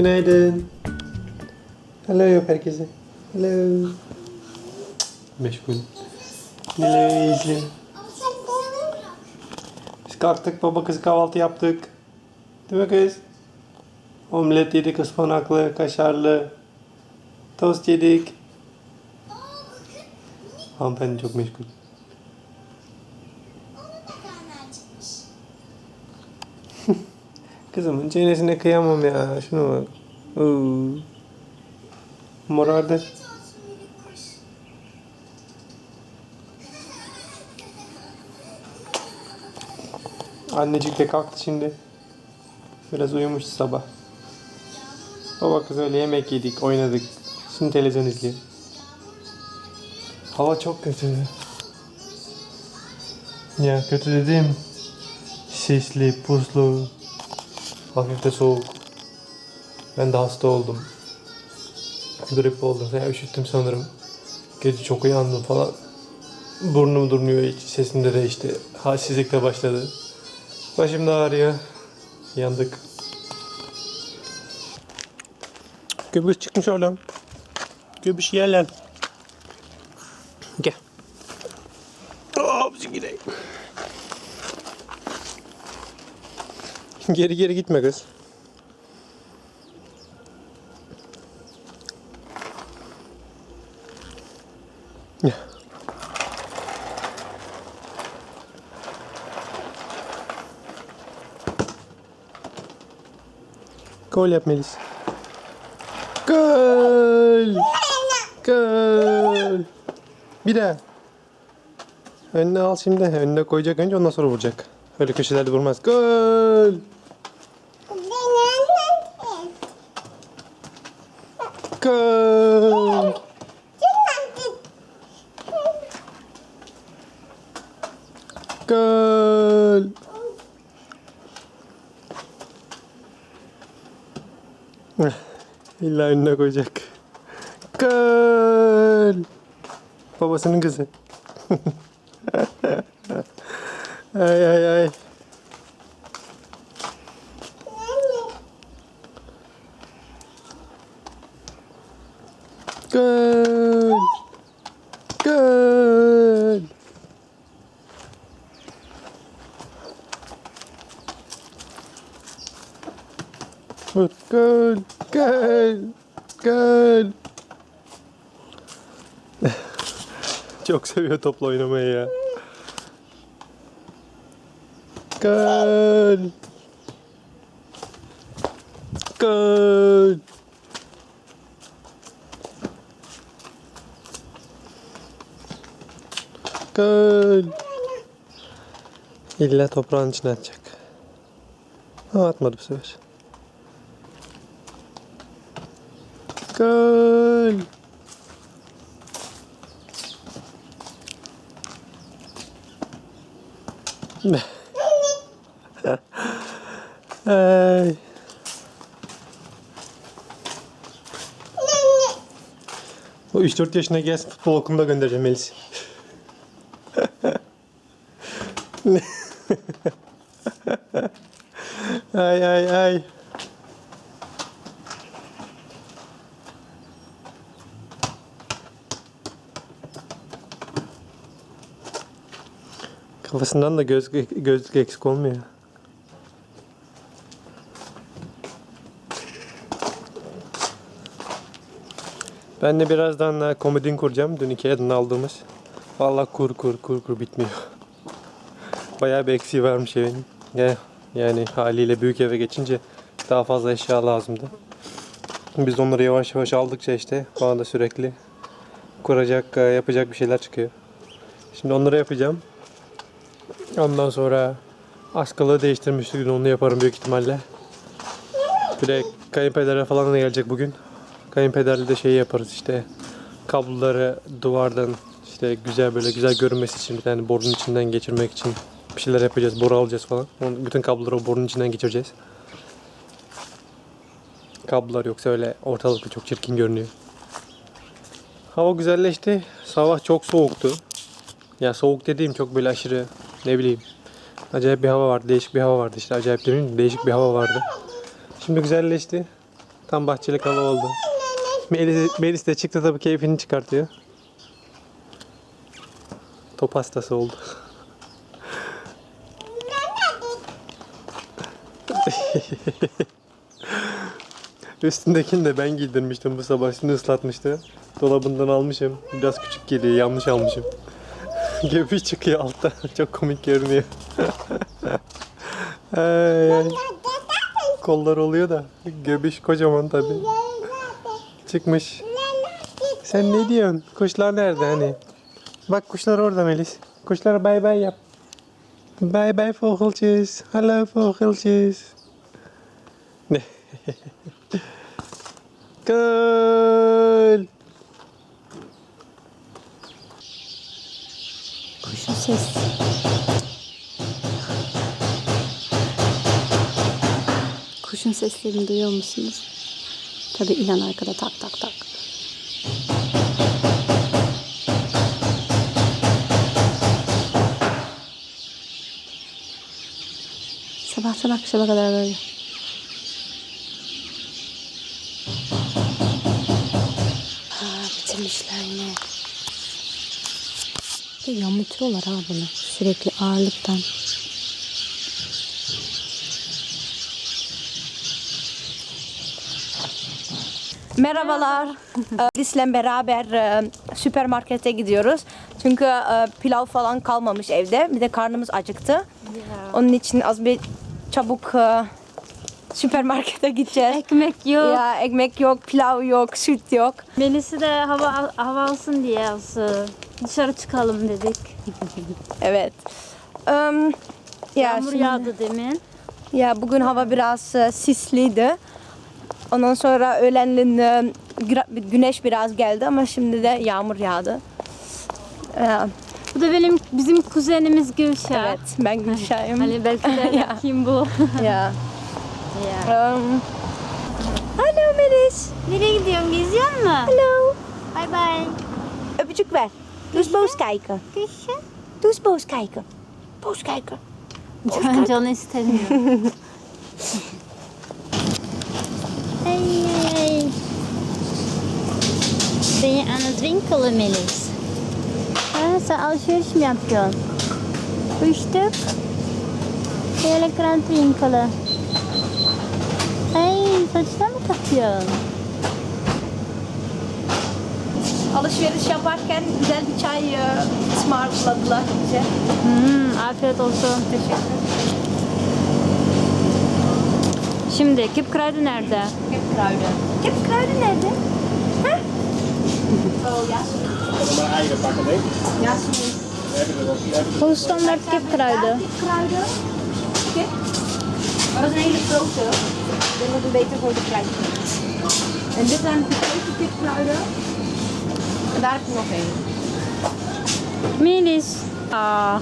Günaydın. Hello yap herkese. Hello. Meşgul. Hello izle. Biz kalktık baba kız kahvaltı yaptık. Değil mi kız? Omlet yedik ıspanaklı, kaşarlı. Tost yedik. Hanımefendi çok meşgul. Kızımın çenesine kıyamam ya. Şuna bak. Morardı. Annecik de kalktı şimdi. Biraz uyumuş sabah. Baba kız öyle yemek yedik, oynadık. Şimdi televizyon izliyor. Hava çok kötü. Ya kötü dedim. Sisli, puslu, hafif de soğuk. Ben de hasta oldum. Grip oldum. Ya üşüttüm sanırım. Gece çok uyandım falan. Burnum durmuyor hiç. Sesim de değişti. Halsizlik de başladı. Başım da ağrıyor. Yandık. Göbüş çıkmış oradan. Göbüş yerler. Gel. Geri geri gitme kız. Gol yap Melis. Gol! Gol! Bir daha. Önüne al şimdi. Önüne koyacak önce ondan sonra vuracak. Öyle köşelerde vurmaz. Gol! İlla önüne koyacak. Gol! Babasının kızı. ay ay ay. Vur. Gol! Gol! Gol! Çok seviyor topla oynamayı ya. Gol! Gol! Gol! İlla toprağın içine atacak. Ha atmadı bu sefer. Gol! Ay. O 3-4 yaşına gelsin futbol okulunda göndereceğim Melis. ay ay ay. Kafasından da göz, gözlük eksik olmuyor. Ben de birazdan e, komodin kuracağım. Dün Ikea'dan aldığımız. Vallahi kur kur kur kur bitmiyor. Bayağı bir eksiği varmış evin. Ya- Yani haliyle büyük eve geçince daha fazla eşya lazımdı. Biz onları yavaş yavaş aldıkça işte bana da sürekli kuracak, e, yapacak bir şeyler çıkıyor. Şimdi onları yapacağım. Ondan sonra askalığı değiştirmiştik. Onu yaparım büyük ihtimalle. Bir de kayınpedere falan da gelecek bugün. Kayınpederle de şey yaparız işte. Kabloları duvardan işte güzel böyle güzel görünmesi için bir tane borunun içinden geçirmek için bir şeyler yapacağız. Boru alacağız falan. Onu, bütün kabloları o borunun içinden geçireceğiz. Kablolar yoksa öyle ortalıkta çok çirkin görünüyor. Hava güzelleşti. Sabah çok soğuktu. Ya soğuk dediğim çok böyle aşırı ne bileyim. Acayip bir hava vardı. Değişik bir hava vardı işte. Acayip demeyeyim de değişik bir hava vardı. Şimdi güzelleşti. Tam bahçelik hava oldu. Melis, Melis de çıktı tabii keyfini çıkartıyor. Top hastası oldu. Üstündekini de ben giydirmiştim bu sabah. Şimdi ıslatmıştı. Dolabından almışım. Biraz küçük geliyor. Yanlış almışım. Göbeği çıkıyor altta. Çok komik görünüyor. ay. Kollar oluyor da. Göbeş kocaman tabi. Çıkmış. Sen ne diyorsun? Kuşlar nerede hani? Bak kuşlar orada Melis. Kuşlara bay bay yap. Bay bay vogeltjes. Hallo vogeltjes. Ne? Gül. Sesi. Kuşun seslerini duyuyor musunuz? Tabii ilan arkada tak tak tak. Sabahtan akşama kadar böyle. De yamultuyorlar ha bunu. Sürekli ağırlıktan. Merhabalar. Lis'le beraber e, süpermarkete gidiyoruz. Çünkü e, pilav falan kalmamış evde. Bir de karnımız acıktı. Onun için az bir çabuk e, süpermarkete gideceğiz. Ekmek yok. Ya ekmek yok, pilav yok, süt yok. Melis'i de hava hava alsın diye alsın. Dışarı çıkalım dedik. Evet. Em, ya Yağmur şimdi- yağdı demin. Ya bugün hava biraz e, sisliydi. Ondan sonra öğlenleyin e, gü- güneş biraz geldi ama şimdi de yağmur yağdı. E, Bu da benim bizim kuzenimiz Gülşah. evet, ben Gülşah'ım. Hani belki de kim bu? Ya. ya. Um, Hello Melis. Nereye gidiyorsun? Geziyor musun? Hallo. Bay bay. Öpücük ver. Doe eens boos kijken. Gülşah. Doe eens boos kijken. Boos kijken. Can, canı istemiyor. hey hey. Ben je aan het winkelen Melis? Ha, sen alışveriş mi yapıyorsun? Ben je lekker aan het winkelen? Saçına mı takıyorsun? Alışveriş yaparken güzel bir çay ısmarladılar bize. Hmm, afiyet olsun. Teşekkür Şimdi Kipkraydı nerede? Kipkruiden. Kipkruiden nerede? Hè? Oh, ja. maar eieren pakken, denk ik. Ja, sorry. Hoe standaard kipkruiden? Kipkruiden. Kip. Maar dat is een hele grote. Ik dat het beter voor de is. En dit zijn grote kipkruiden. En daar heb ik nog één. Melis. Aa.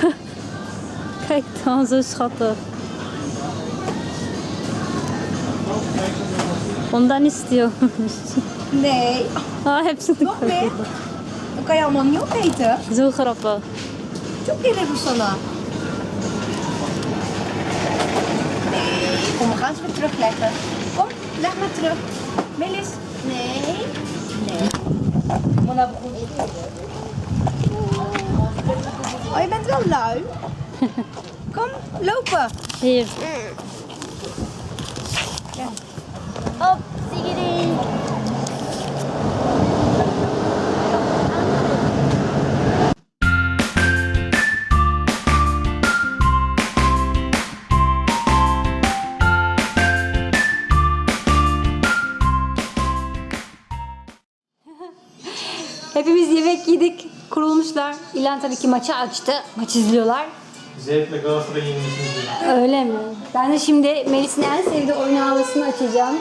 Kijk dan, zo schattig. Ondan istiyor. Nee, Aa, hepsini nog meer? Dan kan je allemaal niet opeten. Zo grappig. Çok gelir bu sana. Kom, we terugleggen. Kom, leg maar terug. Melis. Nee. Nee. Maar nou begon Oh, je bent wel lui. Kom, lopen. Hier. Hop, sigiri. Hepimiz yemek yedik. Kurulmuşlar. İlan tabii ki maçı açtı. Maç izliyorlar. Zevkle Galatasaray'ı yenilmişsiniz. Öyle mi? Ben de şimdi Melis'in en sevdiği oyun havasını açacağım.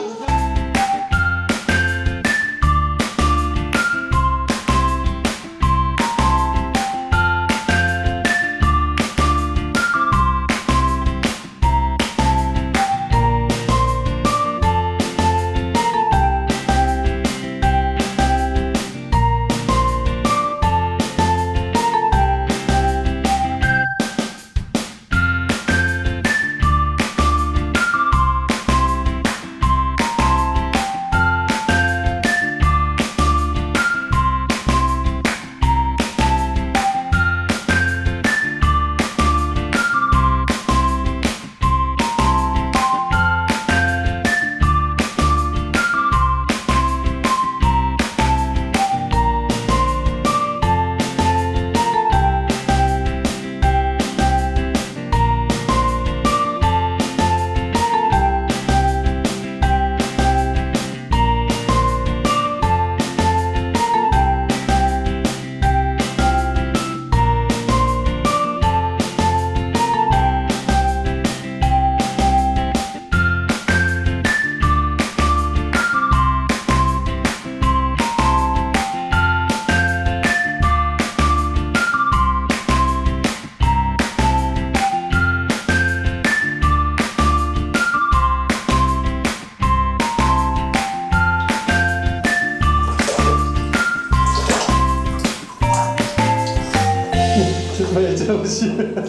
Yırtmaya çalışıyor.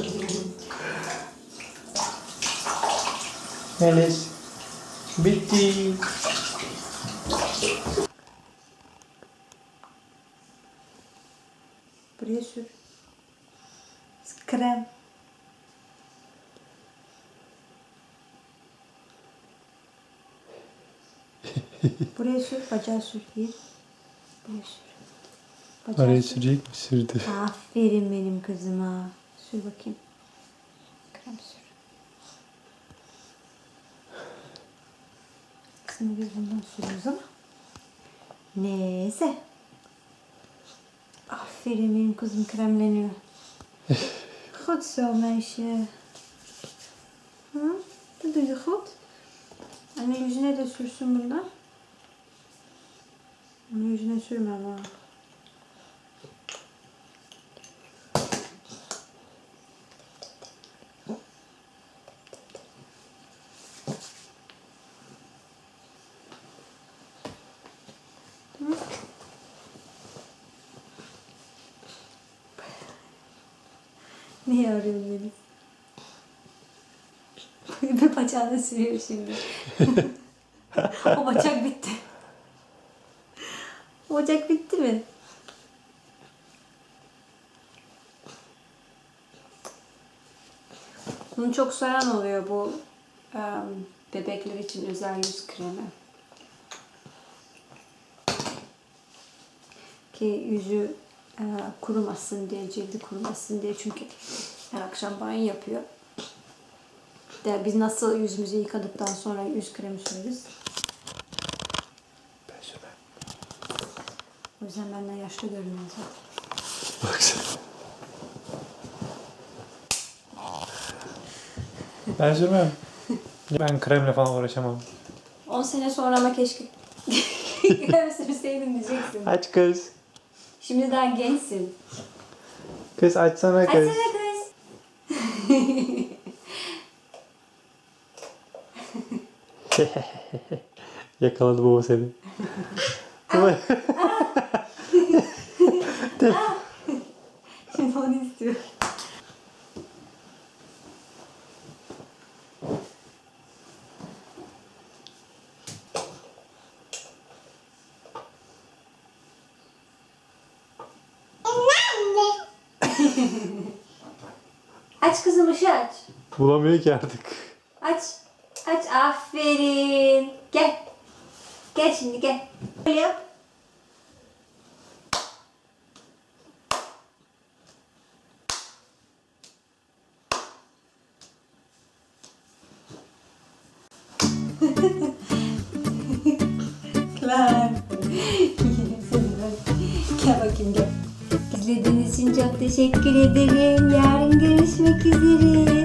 Melis. Bitti. Buraya sür. Krem. Buraya sür, bacağı sür. Bir. Buraya sür. Bacağı Araya sür. sürecek mi? Sürdü. Aferin benim kızıma. Sür bakayım. Krem sür. Kızım biz bundan sürüyoruz ama. Neyse. Aferin benim kızım kremleniyor. Goed zo meisje. Hı? Dat doe je goed. Anne yüzüne de sürsün bundan. Anne yüzüne sürme ama. Arıyorsun beni? Bir bacağını sürüyor şimdi. o bacak bitti. O bacak bitti mi? Bunu çok soran oluyor bu em, bebekler için özel yüz kremi. Ki yüzü e, kurumasın diye, cildi kurumasın diye çünkü her akşam banyo yapıyor. De biz nasıl yüzümüzü yıkadıktan sonra yüz kremi süreriz. Ben sürmem. O yüzden benden yaşlı görünüyor zaten. Baksana. Ben sürmem. Ben kremle falan uğraşamam. 10 sene sonra ama keşke krem sürseydin diyeceksin. Aç kız. Şimdi daha gençsin. Kız açsana kız. Açsana kız. Yakaladı baba seni. Şimdi onu istiyor. Aç kızım ışığı aç. Bulamıyor ki artık. Aç. Aç. Aferin. Gel. Gel şimdi gel. Böyle yap. Klar. çok teşekkür ederim. Yarın görüşmek üzere.